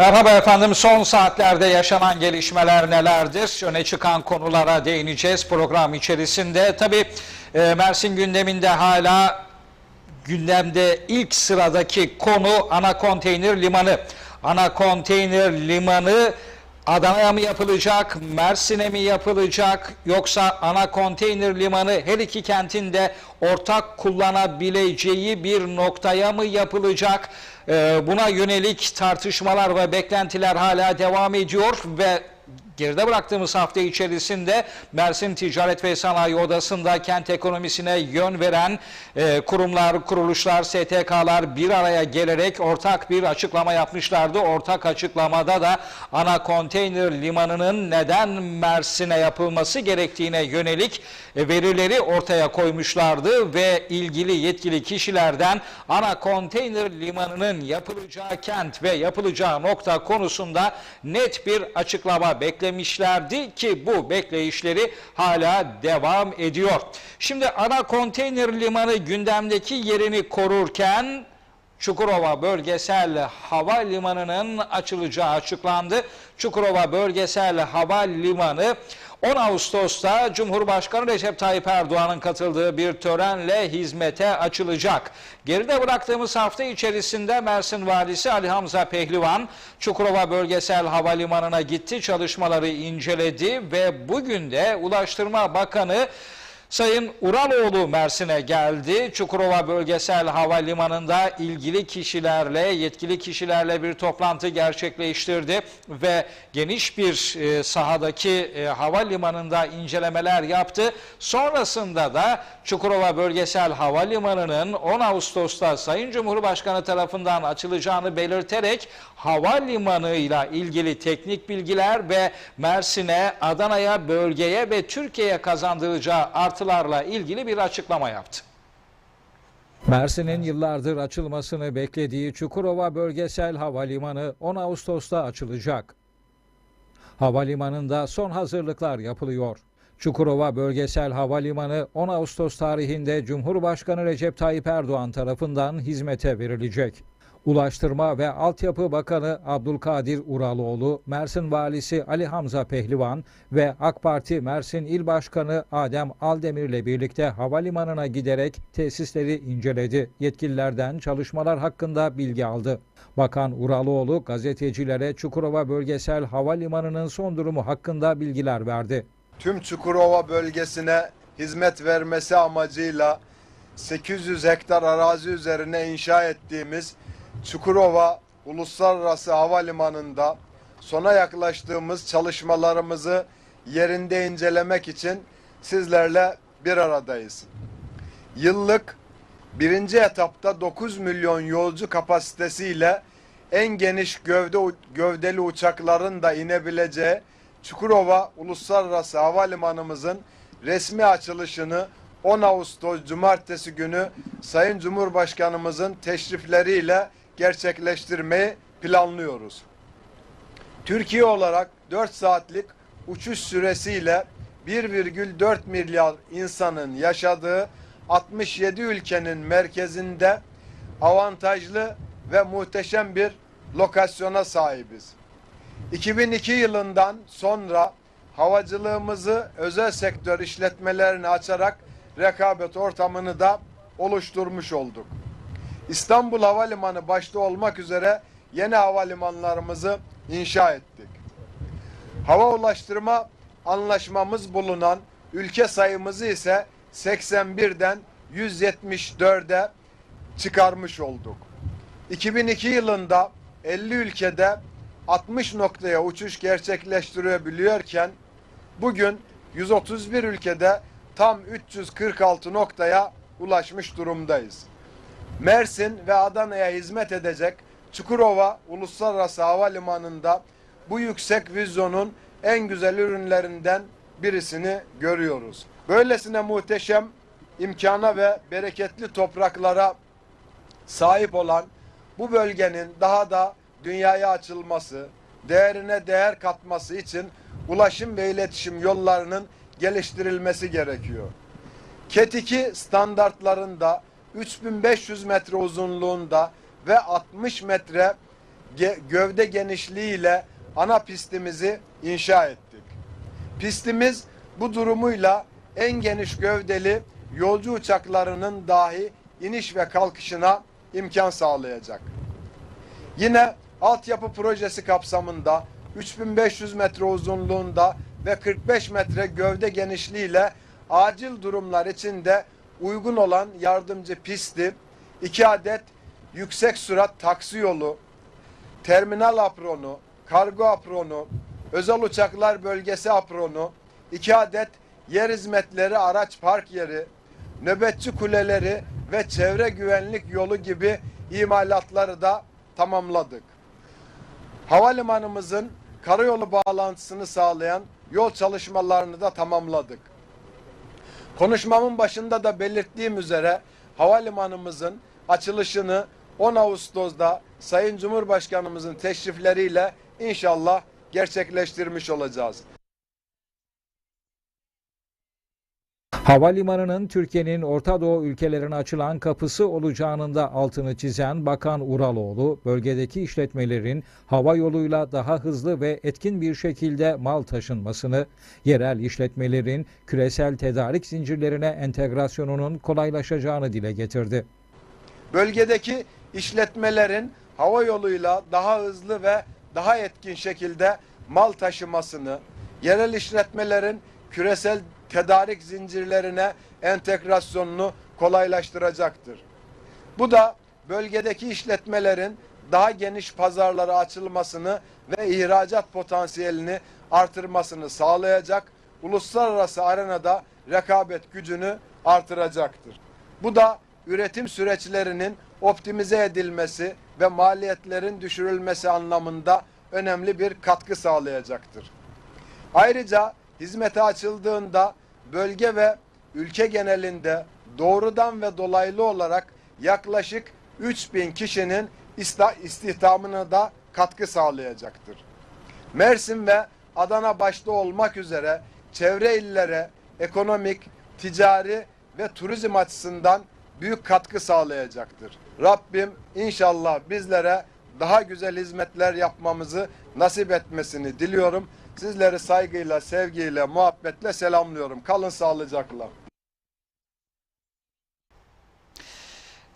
Merhaba efendim. Son saatlerde yaşanan gelişmeler nelerdir? Öne çıkan konulara değineceğiz program içerisinde. Tabii e, Mersin gündeminde hala gündemde ilk sıradaki konu ana konteyner limanı. Ana konteyner limanı Adana'ya mı yapılacak, Mersin'e mi yapılacak yoksa ana konteyner limanı her iki kentin de ortak kullanabileceği bir noktaya mı yapılacak? Ee, Buna yönelik tartışmalar ve beklentiler hala devam ediyor ve geride bıraktığımız hafta içerisinde Mersin Ticaret ve Sanayi Odası'nda kent ekonomisine yön veren e, kurumlar, kuruluşlar, STK'lar bir araya gelerek ortak bir açıklama yapmışlardı. Ortak açıklamada da ana konteyner limanının neden Mersin'e yapılması gerektiğine yönelik e, verileri ortaya koymuşlardı ve ilgili yetkili kişilerden ana konteyner limanının yapılacağı kent ve yapılacağı nokta konusunda net bir açıklama beklemişlerdi ki bu bekleyişleri hala devam ediyor. Şimdi ana konteyner limanı gündemdeki yerini korurken Çukurova Bölgesel Havalimanı'nın açılacağı açıklandı. Çukurova Bölgesel Havalimanı 10 Ağustos'ta Cumhurbaşkanı Recep Tayyip Erdoğan'ın katıldığı bir törenle hizmete açılacak. Geride bıraktığımız hafta içerisinde Mersin Valisi Ali Hamza Pehlivan Çukurova Bölgesel Havalimanı'na gitti, çalışmaları inceledi ve bugün de Ulaştırma Bakanı Sayın Uraloğlu Mersin'e geldi. Çukurova Bölgesel Havalimanı'nda ilgili kişilerle, yetkili kişilerle bir toplantı gerçekleştirdi ve geniş bir e, sahadaki e, havalimanında incelemeler yaptı. Sonrasında da Çukurova Bölgesel Havalimanı'nın 10 Ağustos'ta Sayın Cumhurbaşkanı tarafından açılacağını belirterek havalimanıyla ilgili teknik bilgiler ve Mersin'e, Adana'ya, bölgeye ve Türkiye'ye kazandıracağı artılarla ilgili bir açıklama yaptı. Mersin'in yıllardır açılmasını beklediği Çukurova Bölgesel Havalimanı 10 Ağustos'ta açılacak. Havalimanında son hazırlıklar yapılıyor. Çukurova Bölgesel Havalimanı 10 Ağustos tarihinde Cumhurbaşkanı Recep Tayyip Erdoğan tarafından hizmete verilecek. Ulaştırma ve Altyapı Bakanı Abdülkadir Uraloğlu, Mersin Valisi Ali Hamza Pehlivan ve AK Parti Mersin İl Başkanı Adem Aldemir ile birlikte havalimanına giderek tesisleri inceledi. Yetkililerden çalışmalar hakkında bilgi aldı. Bakan Uraloğlu gazetecilere Çukurova Bölgesel Havalimanı'nın son durumu hakkında bilgiler verdi. tüm Çukurova bölgesine hizmet vermesi amacıyla 800 hektar arazi üzerine inşa ettiğimiz Çukurova Uluslararası Havalimanı'nda sona yaklaştığımız çalışmalarımızı yerinde incelemek için sizlerle bir aradayız. Yıllık birinci etapta 9 milyon yolcu kapasitesiyle en geniş gövde gövdeli uçakların da inebileceği Çukurova Uluslararası Havalimanımızın resmi açılışını 10 Ağustos Cumartesi günü Sayın Cumhurbaşkanımızın teşrifleriyle gerçekleştirmeyi planlıyoruz. Türkiye olarak 4 saatlik uçuş süresiyle 1,4 milyar insanın yaşadığı 67 ülkenin merkezinde avantajlı ve muhteşem bir lokasyona sahibiz. 2002 yılından sonra havacılığımızı özel sektör işletmelerine açarak rekabet ortamını da oluşturmuş olduk. İstanbul Havalimanı başta olmak üzere yeni havalimanlarımızı inşa ettik. Hava ulaştırma anlaşmamız bulunan ülke sayımızı ise 81'den 174'e çıkarmış olduk. 2002 yılında 50 ülkede 60 noktaya uçuş gerçekleştirebiliyorken bugün 131 ülkede tam 346 noktaya ulaşmış durumdayız. Mersin ve Adana'ya hizmet edecek Çukurova Uluslararası Havalimanı'nda bu yüksek vizyonun en güzel ürünlerinden birisini görüyoruz. Böylesine muhteşem imkana ve bereketli topraklara sahip olan bu bölgenin daha da dünyaya açılması, değerine değer katması için ulaşım ve iletişim yollarının geliştirilmesi gerekiyor. KET2 standartlarında 3500 metre uzunluğunda ve 60 metre gövde genişliğiyle ana pistimizi inşa ettik. Pistimiz bu durumuyla en geniş gövdeli yolcu uçaklarının dahi iniş ve kalkışına imkan sağlayacak. Yine altyapı projesi kapsamında 3500 metre uzunluğunda ve 45 metre gövde genişliğiyle acil durumlar içinde uygun olan yardımcı pisti, 2 adet yüksek sürat taksi yolu, terminal apronu, kargo apronu, özel uçaklar bölgesi apronu, 2 adet yer hizmetleri araç park yeri, nöbetçi kuleleri ve çevre güvenlik yolu gibi imalatları da tamamladık. Havalimanımızın karayolu bağlantısını sağlayan yol çalışmalarını da tamamladık. Konuşmamın başında da belirttiğim üzere havalimanımızın açılışını 10 Ağustos'da Sayın Cumhurbaşkanımızın teşrifleriyle inşallah gerçekleştirmiş olacağız. Havalimanının Türkiye'nin Orta Doğu ülkelerine açılan kapısı olacağının da altını çizen Bakan Uraloğlu, bölgedeki işletmelerin hava yoluyla daha hızlı ve etkin bir şekilde mal taşınmasını, yerel işletmelerin küresel tedarik zincirlerine entegrasyonunun kolaylaşacağını dile getirdi. Bölgedeki işletmelerin hava yoluyla daha hızlı ve daha etkin şekilde mal taşımasını, yerel işletmelerin küresel tedarik zincirlerine entegrasyonunu kolaylaştıracaktır. Bu da bölgedeki işletmelerin daha geniş pazarlara açılmasını ve ihracat potansiyelini artırmasını sağlayacak, uluslararası arenada rekabet gücünü artıracaktır. Bu da üretim süreçlerinin optimize edilmesi ve maliyetlerin düşürülmesi anlamında önemli bir katkı sağlayacaktır. Ayrıca hizmete açıldığında bölge ve ülke genelinde doğrudan ve dolaylı olarak yaklaşık 3000 kişinin istihdamına da katkı sağlayacaktır. Mersin ve Adana başta olmak üzere çevre illere ekonomik, ticari ve turizm açısından büyük katkı sağlayacaktır. Rabbim inşallah bizlere daha güzel hizmetler yapmamızı nasip etmesini diliyorum. Sizleri saygıyla, sevgiyle, muhabbetle selamlıyorum. Kalın sağlıcakla.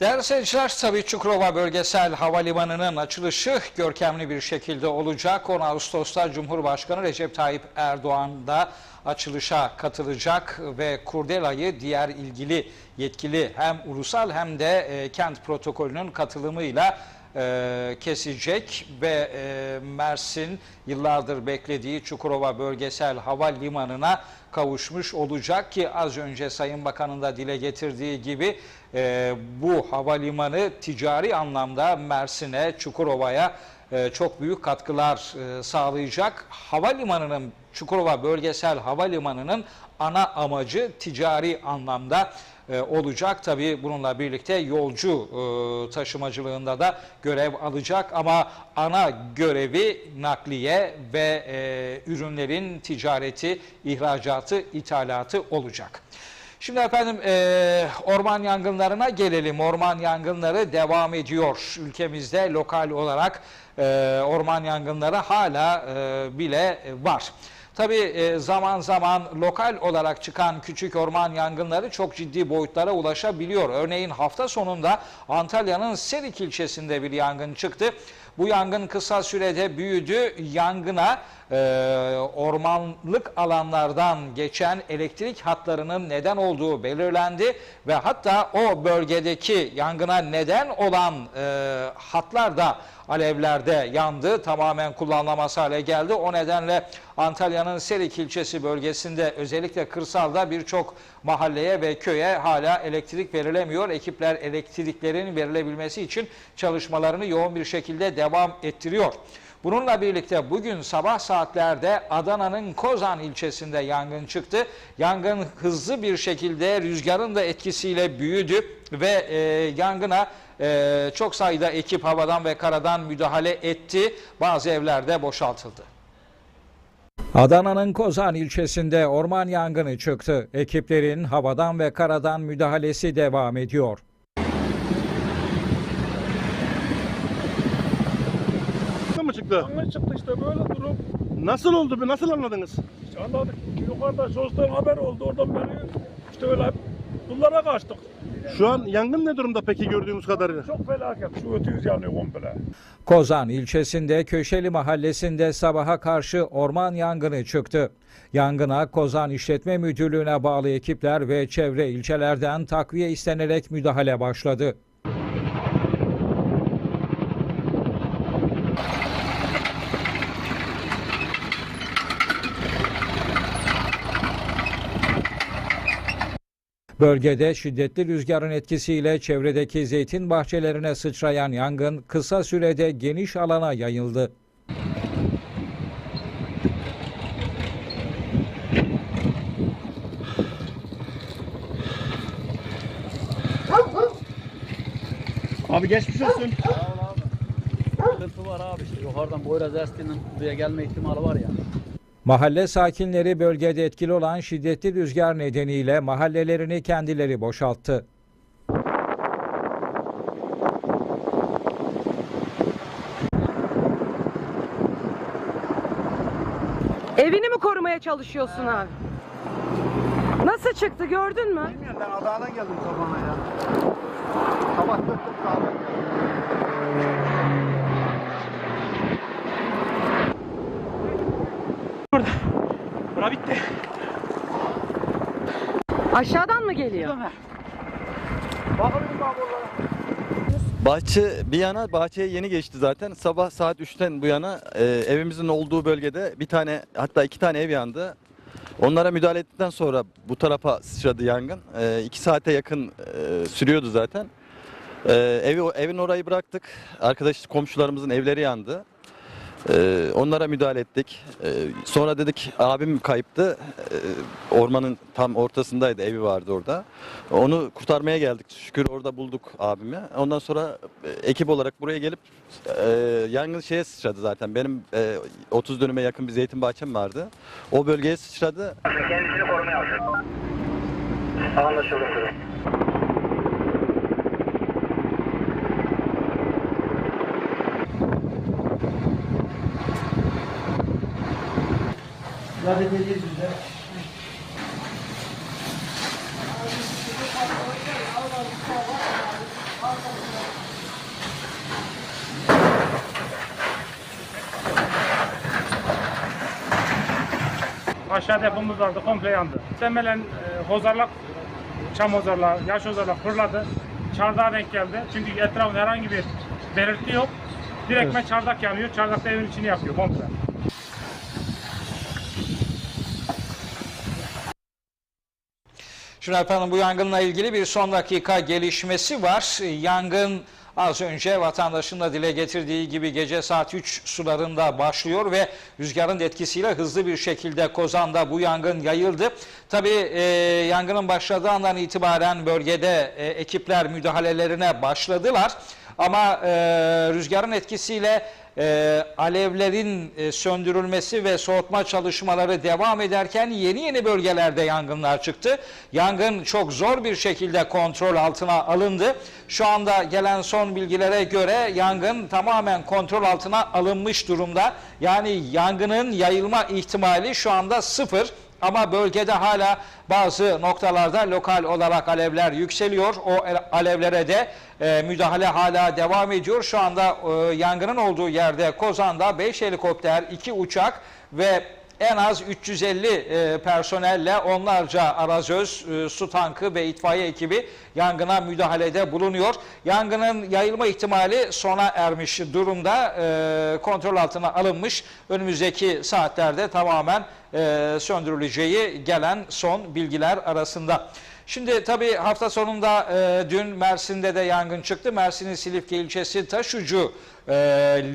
Değerli seyirciler, tabii Çukurova Bölgesel Havalimanı'nın açılışı görkemli bir şekilde olacak. 10 Ağustos'ta Cumhurbaşkanı Recep Tayyip Erdoğan da açılışa katılacak ve Kurdela'yı diğer ilgili yetkili hem ulusal hem de e, kent protokolünün katılımıyla e, kesecek ve e, Mersin yıllardır beklediği Çukurova Bölgesel Havalimanı'na kavuşmuş olacak ki az önce Sayın Bakan'ın da dile getirdiği gibi e, bu havalimanı ticari anlamda Mersin'e, Çukurova'ya e, çok büyük katkılar e, sağlayacak. Havalimanının Çukurova Bölgesel Havalimanı'nın ana amacı ticari anlamda e, olacak. Tabii bununla birlikte yolcu e, taşımacılığında da görev alacak ama ana görevi nakliye ve e, ürünlerin ticareti, ihracatı, ithalatı olacak. Şimdi efendim e, orman yangınlarına gelelim. Orman yangınları devam ediyor. Ülkemizde lokal olarak e, orman yangınları hala e, bile var. Tabii e, zaman zaman lokal olarak çıkan küçük orman yangınları çok ciddi boyutlara ulaşabiliyor. Örneğin hafta sonunda Antalya'nın Serik ilçesinde bir yangın çıktı. Bu yangın kısa sürede büyüdü. Yangına e, ormanlık alanlardan geçen elektrik hatlarının neden olduğu belirlendi ve hatta o bölgedeki yangına neden olan e, hatlar da alevlerde yandı. Tamamen kullanılamaz hale geldi. O nedenle Antalya'nın Serik ilçesi bölgesinde özellikle kırsalda birçok mahalleye ve köye hala elektrik verilemiyor. Ekipler elektriklerin verilebilmesi için çalışmalarını yoğun bir şekilde devam ettiriyor. Bununla birlikte bugün sabah saatlerde Adana'nın Kozan ilçesinde yangın çıktı. Yangın hızlı bir şekilde rüzgarın da etkisiyle büyüdü ve e, yangına e, çok sayıda ekip havadan ve karadan müdahale etti. Bazı evler de boşaltıldı. Adana'nın Kozan ilçesinde orman yangını çıktı. Ekiplerin havadan ve karadan müdahalesi devam ediyor. çıktı? Yangın çıktı işte böyle durum. Nasıl oldu? Nasıl anladınız? İşte anladık. Yukarıda sostan haber oldu. Oradan beri işte öyle bunlara kaçtık. Şu an yangın ne durumda peki gördüğümüz kadarıyla? Çok felaket. Şu ötüyüz yanıyor komple. Kozan ilçesinde Köşeli mahallesinde sabaha karşı orman yangını çıktı. Yangına Kozan İşletme Müdürlüğü'ne bağlı ekipler ve çevre ilçelerden takviye istenerek müdahale başladı. Bölgede şiddetli rüzgarın etkisiyle çevredeki zeytin bahçelerine sıçrayan yangın kısa sürede geniş alana yayıldı. Abi geçmiş olsun. Sıkıntı var abi işte yukarıdan Boyraz Estin'in buraya gelme ihtimali var ya. Mahalle sakinleri bölgede etkili olan şiddetli rüzgar nedeniyle mahallelerini kendileri boşalttı. Evini mi korumaya çalışıyorsun abi? Nasıl çıktı gördün mü? Bilmiyorum ben Adana'dan geldim sabahına ya. Sabah dörtte kahve Bura bitti. Aşağıdan mı geliyor? Bahçe bir yana bahçeye yeni geçti zaten. Sabah saat 3'ten bu yana e, evimizin olduğu bölgede bir tane hatta iki tane ev yandı. Onlara müdahale ettikten sonra bu tarafa sıçradı yangın. E, iki saate yakın e, sürüyordu zaten. E, evi evin orayı bıraktık. Arkadaş komşularımızın evleri yandı. E, onlara müdahale ettik. E, sonra dedik abim kayıptı. E, ormanın tam ortasındaydı evi vardı orada. Onu kurtarmaya geldik. Şükür orada bulduk abimi. Ondan sonra e, ekip olarak buraya gelip e, yangın şeye sıçradı zaten. Benim e, 30 dönüme yakın bir zeytin bahçem vardı. O bölgeye sıçradı. Kendisini korumaya alacak. Anlaşıldı. Müdürüm. Aşağı depomuz vardı. Komple yandı. Temelen e, hozarlak, çam hozarlığı, yaş hozarlık fırladı. Çardağa denk geldi. Çünkü etrafında herhangi bir belirti yok. Direktmen çardak yanıyor. Çardak da evin içini yakıyor komple. Şimdi efendim bu yangınla ilgili bir son dakika gelişmesi var. Yangın az önce vatandaşın da dile getirdiği gibi gece saat 3 sularında başlıyor ve rüzgarın etkisiyle hızlı bir şekilde Kozan'da bu yangın yayıldı. Tabii e, yangının başladığı andan itibaren bölgede e, ekipler müdahalelerine başladılar. Ama e, rüzgarın etkisiyle e, alevlerin e, söndürülmesi ve soğutma çalışmaları devam ederken yeni yeni bölgelerde yangınlar çıktı. Yangın çok zor bir şekilde kontrol altına alındı. Şu anda gelen son bilgilere göre yangın tamamen kontrol altına alınmış durumda. Yani yangının yayılma ihtimali şu anda sıfır. Ama bölgede hala bazı noktalarda lokal olarak alevler yükseliyor. O alevlere de e, müdahale hala devam ediyor. Şu anda e, yangının olduğu yerde Kozan'da 5 helikopter, 2 uçak ve en az 350 e, personelle onlarca arazöz, e, su tankı ve itfaiye ekibi yangına müdahalede bulunuyor. Yangının yayılma ihtimali sona ermiş durumda. E, kontrol altına alınmış. Önümüzdeki saatlerde tamamen e, söndürüleceği gelen son bilgiler arasında. Şimdi tabii hafta sonunda e, dün Mersin'de de yangın çıktı. Mersin'in Silifke ilçesi Taşucu e,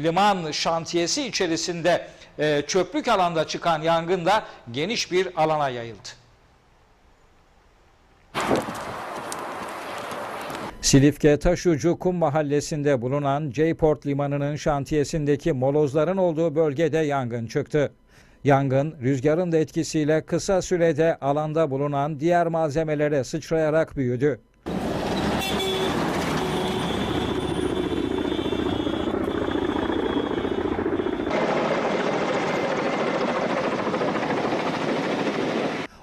liman şantiyesi içerisinde e, çöplük alanda çıkan yangın da geniş bir alana yayıldı. Silifke Taşucu Kum Mahallesi'nde bulunan J-Port Limanı'nın şantiyesindeki molozların olduğu bölgede yangın çıktı. Yangın rüzgarın da etkisiyle kısa sürede alanda bulunan diğer malzemelere sıçrayarak büyüdü.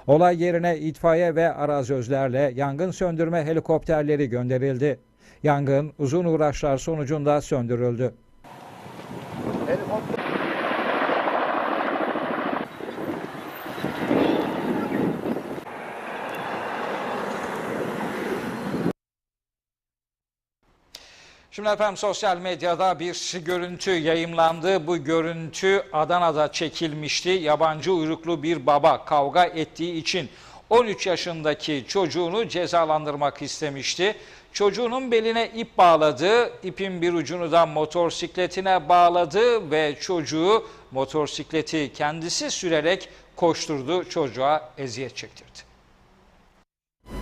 Olay yerine itfaiye ve arazözlerle yangın söndürme helikopterleri gönderildi. Yangın uzun uğraşlar sonucunda söndürüldü. Şimdi efendim sosyal medyada bir görüntü yayımlandı. Bu görüntü Adana'da çekilmişti. Yabancı uyruklu bir baba kavga ettiği için 13 yaşındaki çocuğunu cezalandırmak istemişti. Çocuğunun beline ip bağladı, ipin bir ucunu da motosikletine bağladı ve çocuğu motosikleti kendisi sürerek koşturdu, çocuğa eziyet çektirdi.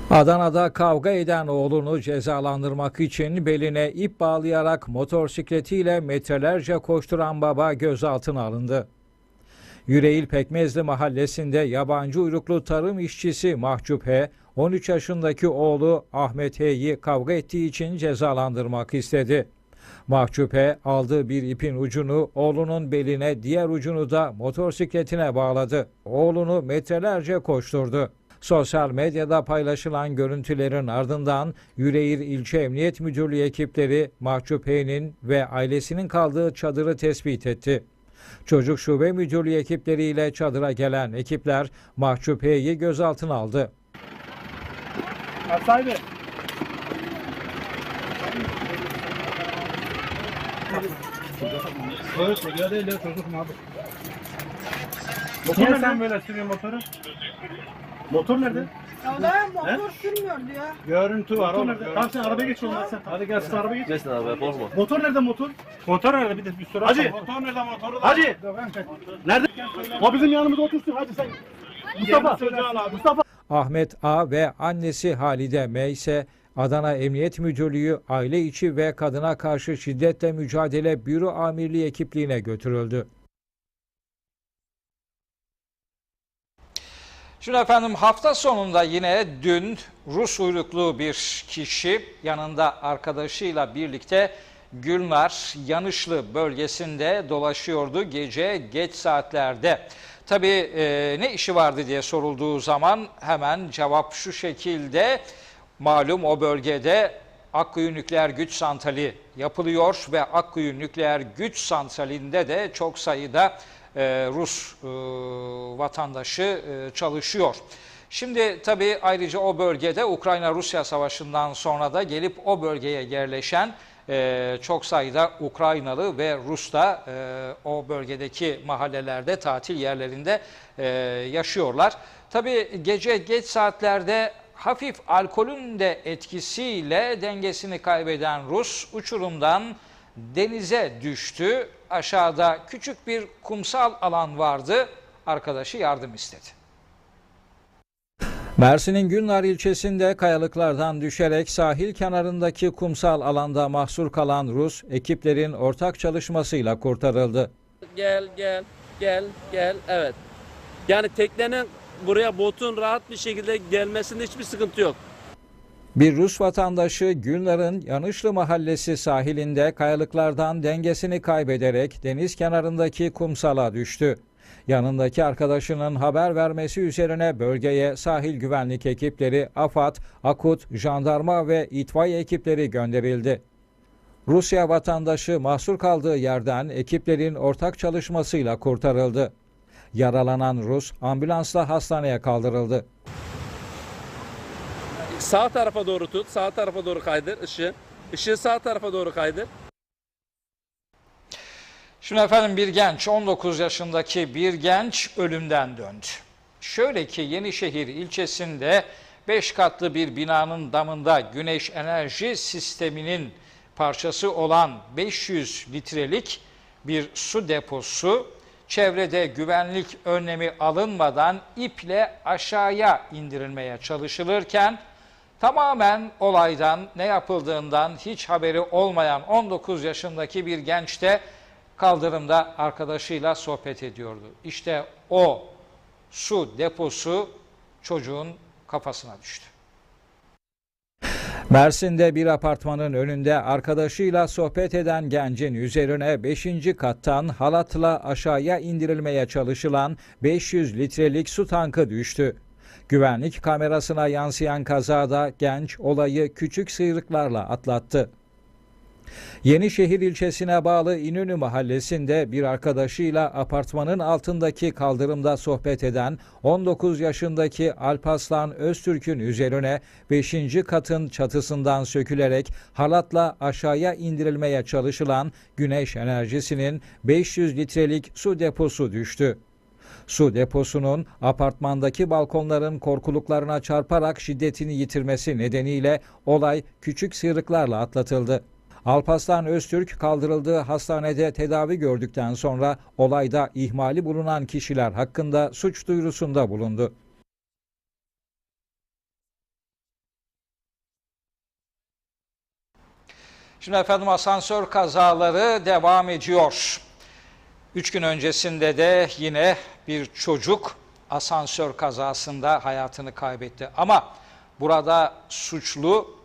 Adana'da kavga eden oğlunu cezalandırmak için beline ip bağlayarak motosikletiyle metrelerce koşturan baba gözaltına alındı. Yüreğil Pekmezli mahallesinde yabancı uyruklu tarım işçisi Mahcup H, 13 yaşındaki oğlu Ahmet H'yi kavga ettiği için cezalandırmak istedi. Mahcup H aldığı bir ipin ucunu oğlunun beline diğer ucunu da motosikletine bağladı. Oğlunu metrelerce koşturdu. Sosyal medyada paylaşılan görüntülerin ardından Yüreğir İlçe Emniyet Müdürlüğü ekipleri Mahcup H'nin ve ailesinin kaldığı çadırı tespit etti. Çocuk Şube Müdürlüğü ekipleriyle çadıra gelen ekipler Mahcup H'yi gözaltına aldı. Sahibi. Niye sen böyle sürüyorsun motoru? Motor nerede? Ya motor sürmüyor diyor. Görüntü var oğlum. Tamam sen arabaya geç oğlum sen. Hadi gel sen arabaya geç. Geçsin arabaya bozma. Motor nerede motor? Motor nerede bir de bir sürü Hacı. Motor nerede motoru da? Hacı. Nerede? O bizim yanımızda otursun hadi sen. Mustafa. Mustafa. Ahmet A ve annesi Halide M ise Adana Emniyet Müdürlüğü Aile İçi ve Kadına Karşı Şiddetle Mücadele Büro Amirliği ekipliğine götürüldü. Şimdi efendim hafta sonunda yine dün Rus uyruklu bir kişi yanında arkadaşıyla birlikte Gülnar Yanışlı bölgesinde dolaşıyordu gece geç saatlerde. Tabii e, ne işi vardı diye sorulduğu zaman hemen cevap şu şekilde. Malum o bölgede Akkuyu Nükleer Güç Santrali yapılıyor ve Akkuyu Nükleer Güç Santrali'nde de çok sayıda Rus e, vatandaşı e, çalışıyor. Şimdi tabii ayrıca o bölgede Ukrayna-Rusya savaşından sonra da gelip o bölgeye yerleşen e, çok sayıda Ukraynalı ve Rus da e, o bölgedeki mahallelerde, tatil yerlerinde e, yaşıyorlar. Tabii gece geç saatlerde hafif alkolün de etkisiyle dengesini kaybeden Rus uçurumdan denize düştü. Aşağıda küçük bir kumsal alan vardı. Arkadaşı yardım istedi. Mersin'in Günlar ilçesinde kayalıklardan düşerek sahil kenarındaki kumsal alanda mahsur kalan Rus ekiplerin ortak çalışmasıyla kurtarıldı. Gel gel gel gel evet. Yani teknenin buraya botun rahat bir şekilde gelmesinde hiçbir sıkıntı yok. Bir Rus vatandaşı Günlar'ın Yanışlı mahallesi sahilinde kayalıklardan dengesini kaybederek deniz kenarındaki kumsala düştü. Yanındaki arkadaşının haber vermesi üzerine bölgeye sahil güvenlik ekipleri, AFAD, AKUT, jandarma ve itfaiye ekipleri gönderildi. Rusya vatandaşı mahsur kaldığı yerden ekiplerin ortak çalışmasıyla kurtarıldı. Yaralanan Rus ambulansla hastaneye kaldırıldı. Sağ tarafa doğru tut, sağ tarafa doğru kaydır ışığı. Işığı sağ tarafa doğru kaydır. Şimdi efendim bir genç 19 yaşındaki bir genç ölümden döndü. Şöyle ki Yenişehir ilçesinde 5 katlı bir binanın damında güneş enerji sisteminin parçası olan 500 litrelik bir su deposu çevrede güvenlik önlemi alınmadan iple aşağıya indirilmeye çalışılırken tamamen olaydan ne yapıldığından hiç haberi olmayan 19 yaşındaki bir genç de kaldırımda arkadaşıyla sohbet ediyordu. İşte o su deposu çocuğun kafasına düştü. Mersin'de bir apartmanın önünde arkadaşıyla sohbet eden gencin üzerine 5. kattan halatla aşağıya indirilmeye çalışılan 500 litrelik su tankı düştü. Güvenlik kamerasına yansıyan kazada genç olayı küçük sıyrıklarla atlattı. Yenişehir ilçesine bağlı İnönü mahallesinde bir arkadaşıyla apartmanın altındaki kaldırımda sohbet eden 19 yaşındaki Alpaslan Öztürk'ün üzerine 5. katın çatısından sökülerek halatla aşağıya indirilmeye çalışılan güneş enerjisinin 500 litrelik su deposu düştü. Su deposunun apartmandaki balkonların korkuluklarına çarparak şiddetini yitirmesi nedeniyle olay küçük sıyrıklarla atlatıldı. Alpaslan Öztürk kaldırıldığı hastanede tedavi gördükten sonra olayda ihmali bulunan kişiler hakkında suç duyurusunda bulundu. Şimdi efendim asansör kazaları devam ediyor. Üç gün öncesinde de yine bir çocuk asansör kazasında hayatını kaybetti. Ama burada suçlu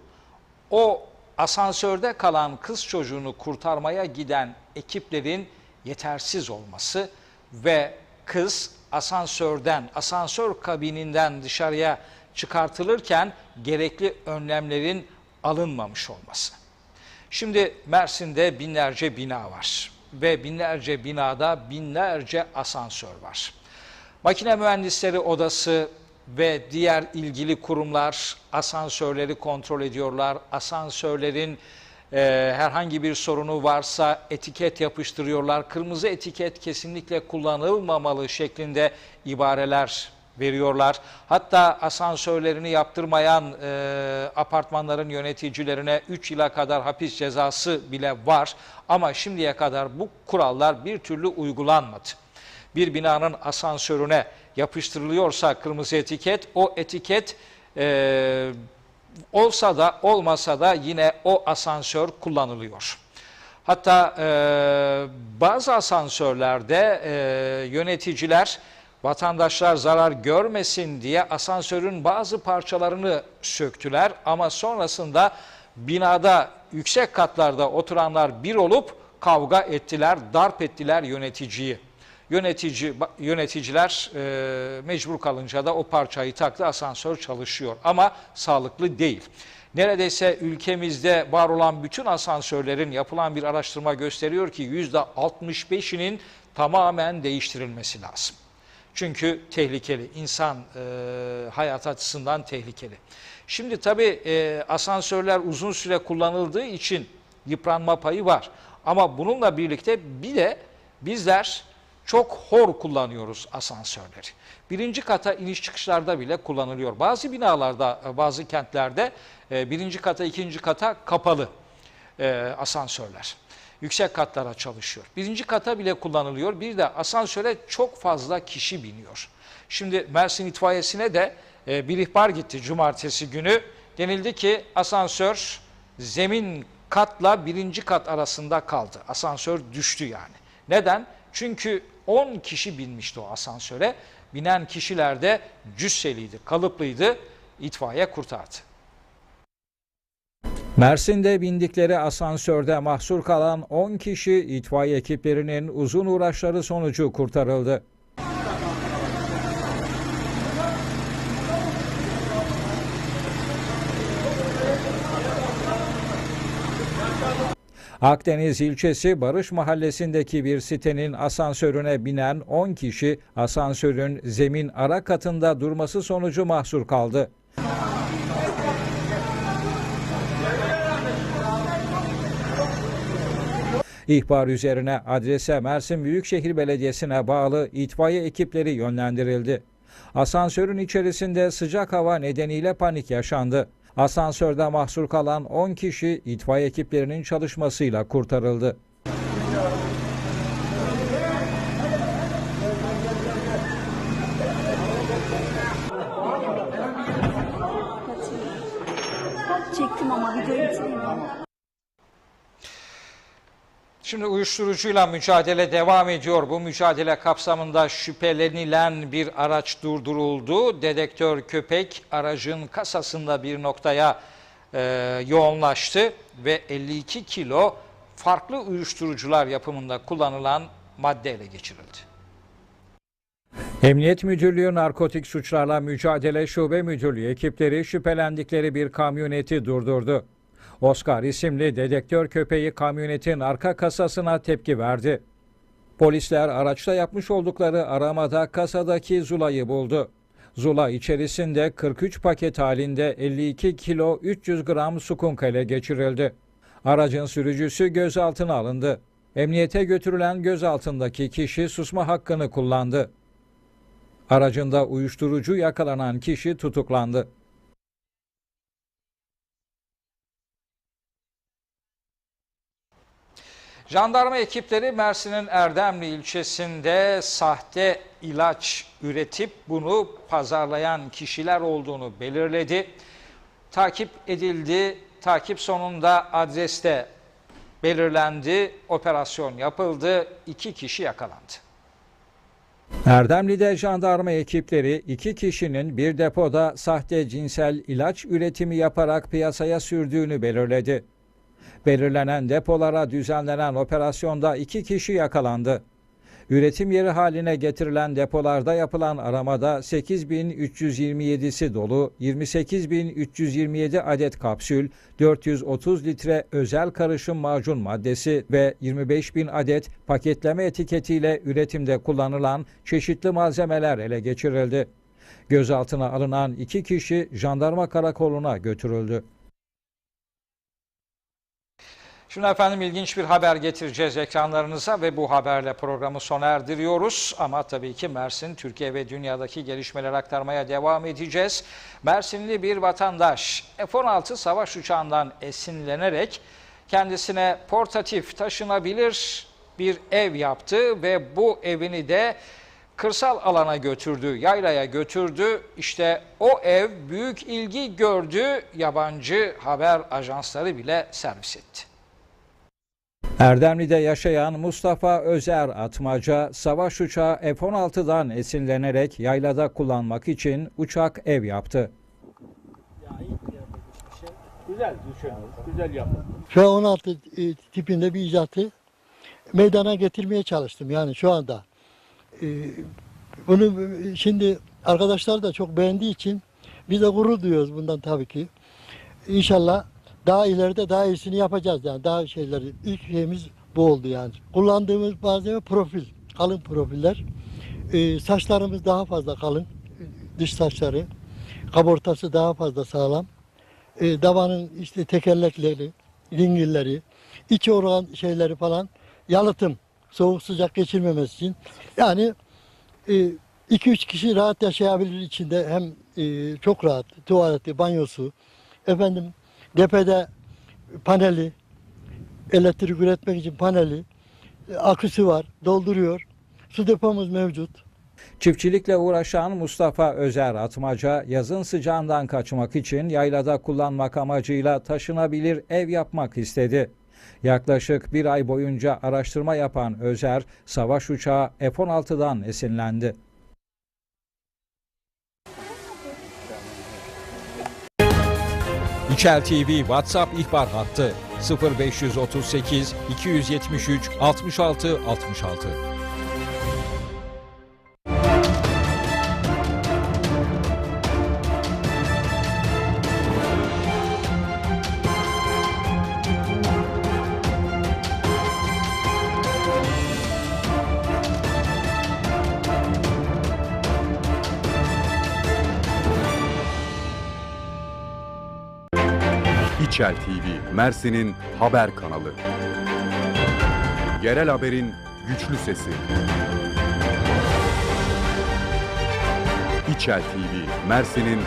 o asansörde kalan kız çocuğunu kurtarmaya giden ekiplerin yetersiz olması ve kız asansörden, asansör kabininden dışarıya çıkartılırken gerekli önlemlerin alınmamış olması. Şimdi Mersin'de binlerce bina var ve binlerce binada binlerce asansör var. Makine Mühendisleri Odası ve diğer ilgili kurumlar asansörleri kontrol ediyorlar. Asansörlerin e, herhangi bir sorunu varsa etiket yapıştırıyorlar. Kırmızı etiket kesinlikle kullanılmamalı şeklinde ibareler veriyorlar. Hatta asansörlerini yaptırmayan e, apartmanların yöneticilerine 3 yıla kadar hapis cezası bile var. Ama şimdiye kadar bu kurallar bir türlü uygulanmadı. Bir binanın asansörüne yapıştırılıyorsa kırmızı etiket, o etiket e, olsa da olmasa da yine o asansör kullanılıyor. Hatta e, bazı asansörlerde e, yöneticiler vatandaşlar zarar görmesin diye asansörün bazı parçalarını söktüler ama sonrasında binada yüksek katlarda oturanlar bir olup kavga ettiler, darp ettiler yöneticiyi. Yönetici yöneticiler e, mecbur kalınca da o parçayı taktı asansör çalışıyor ama sağlıklı değil. Neredeyse ülkemizde var olan bütün asansörlerin yapılan bir araştırma gösteriyor ki %65'inin tamamen değiştirilmesi lazım. Çünkü tehlikeli, insan e, hayat açısından tehlikeli. Şimdi tabii e, asansörler uzun süre kullanıldığı için yıpranma payı var. Ama bununla birlikte bir de bizler çok hor kullanıyoruz asansörleri. Birinci kata iniş çıkışlarda bile kullanılıyor. Bazı binalarda, bazı kentlerde e, birinci kata, ikinci kata kapalı e, asansörler. Yüksek katlara çalışıyor. Birinci kata bile kullanılıyor. Bir de asansöre çok fazla kişi biniyor. Şimdi Mersin itfaiyesine de e, bir ihbar gitti cumartesi günü. Denildi ki asansör zemin katla birinci kat arasında kaldı. Asansör düştü yani. Neden? Çünkü 10 kişi binmişti o asansöre. Binen kişiler de cüsseliydi, kalıplıydı. İtfaiye kurtardı. Mersin'de bindikleri asansörde mahsur kalan 10 kişi itfaiye ekiplerinin uzun uğraşları sonucu kurtarıldı. Akdeniz ilçesi Barış Mahallesi'ndeki bir sitenin asansörüne binen 10 kişi asansörün zemin ara katında durması sonucu mahsur kaldı. İhbar üzerine adrese Mersin Büyükşehir Belediyesi'ne bağlı itfaiye ekipleri yönlendirildi. Asansörün içerisinde sıcak hava nedeniyle panik yaşandı. Asansörde mahsur kalan 10 kişi itfaiye ekiplerinin çalışmasıyla kurtarıldı. Şimdi uyuşturucuyla mücadele devam ediyor. Bu mücadele kapsamında şüphelenilen bir araç durduruldu. Dedektör köpek aracın kasasında bir noktaya e, yoğunlaştı ve 52 kilo farklı uyuşturucular yapımında kullanılan madde ele geçirildi. Emniyet Müdürlüğü Narkotik Suçlarla Mücadele Şube Müdürlüğü ekipleri şüphelendikleri bir kamyoneti durdurdu. Oscar isimli dedektör köpeği kamyonetin arka kasasına tepki verdi. Polisler araçta yapmış oldukları aramada kasadaki Zula'yı buldu. Zula içerisinde 43 paket halinde 52 kilo 300 gram sukunk ele geçirildi. Aracın sürücüsü gözaltına alındı. Emniyete götürülen gözaltındaki kişi susma hakkını kullandı. Aracında uyuşturucu yakalanan kişi tutuklandı. Jandarma ekipleri Mersin'in Erdemli ilçesinde sahte ilaç üretip bunu pazarlayan kişiler olduğunu belirledi. Takip edildi. Takip sonunda adreste belirlendi. Operasyon yapıldı. İki kişi yakalandı. Erdemli'de jandarma ekipleri iki kişinin bir depoda sahte cinsel ilaç üretimi yaparak piyasaya sürdüğünü belirledi. Belirlenen depolara düzenlenen operasyonda iki kişi yakalandı. Üretim yeri haline getirilen depolarda yapılan aramada 8.327'si dolu 28.327 adet kapsül, 430 litre özel karışım macun maddesi ve 25.000 adet paketleme etiketiyle üretimde kullanılan çeşitli malzemeler ele geçirildi. Gözaltına alınan iki kişi jandarma karakoluna götürüldü. Şimdi efendim ilginç bir haber getireceğiz ekranlarınıza ve bu haberle programı sona erdiriyoruz. Ama tabii ki Mersin, Türkiye ve dünyadaki gelişmeleri aktarmaya devam edeceğiz. Mersinli bir vatandaş F-16 savaş uçağından esinlenerek kendisine portatif taşınabilir bir ev yaptı ve bu evini de kırsal alana götürdü, yaylaya götürdü. İşte o ev büyük ilgi gördü, yabancı haber ajansları bile servis etti. Erdemli'de yaşayan Mustafa Özer Atmaca, savaş uçağı F-16'dan esinlenerek yaylada kullanmak için uçak ev yaptı. Güzel düşünün, güzel yapın. Şu an 16 e, tipinde bir icatı meydana getirmeye çalıştım yani şu anda. E, Bunu e, şimdi arkadaşlar da çok beğendiği için biz de gurur duyuyoruz bundan tabii ki. İnşallah daha ileride daha iyisini yapacağız yani daha şeyleri. İlk şeyimiz bu oldu yani. Kullandığımız malzeme profil, kalın profiller. E, saçlarımız daha fazla kalın, dış saçları. Kabortası daha fazla sağlam e, davanın işte tekerlekleri, dingilleri, iç organ şeyleri falan yalıtım, soğuk sıcak geçirmemesi için. Yani 2-3 kişi rahat yaşayabilir içinde hem e, çok rahat tuvaleti, banyosu, efendim depede paneli, elektrik üretmek için paneli, e, aküsü var, dolduruyor. Su depomuz mevcut. Çiftçilikle uğraşan Mustafa Özer Atmaca yazın sıcağından kaçmak için yaylada kullanmak amacıyla taşınabilir ev yapmak istedi. Yaklaşık bir ay boyunca araştırma yapan Özer, savaş uçağı F-16'dan esinlendi. İçel TV WhatsApp ihbar hattı. 0538 273 66 66 İçel TV, Mersin'in haber kanalı. Yerel haberin güçlü sesi. İçel TV, Mersin'in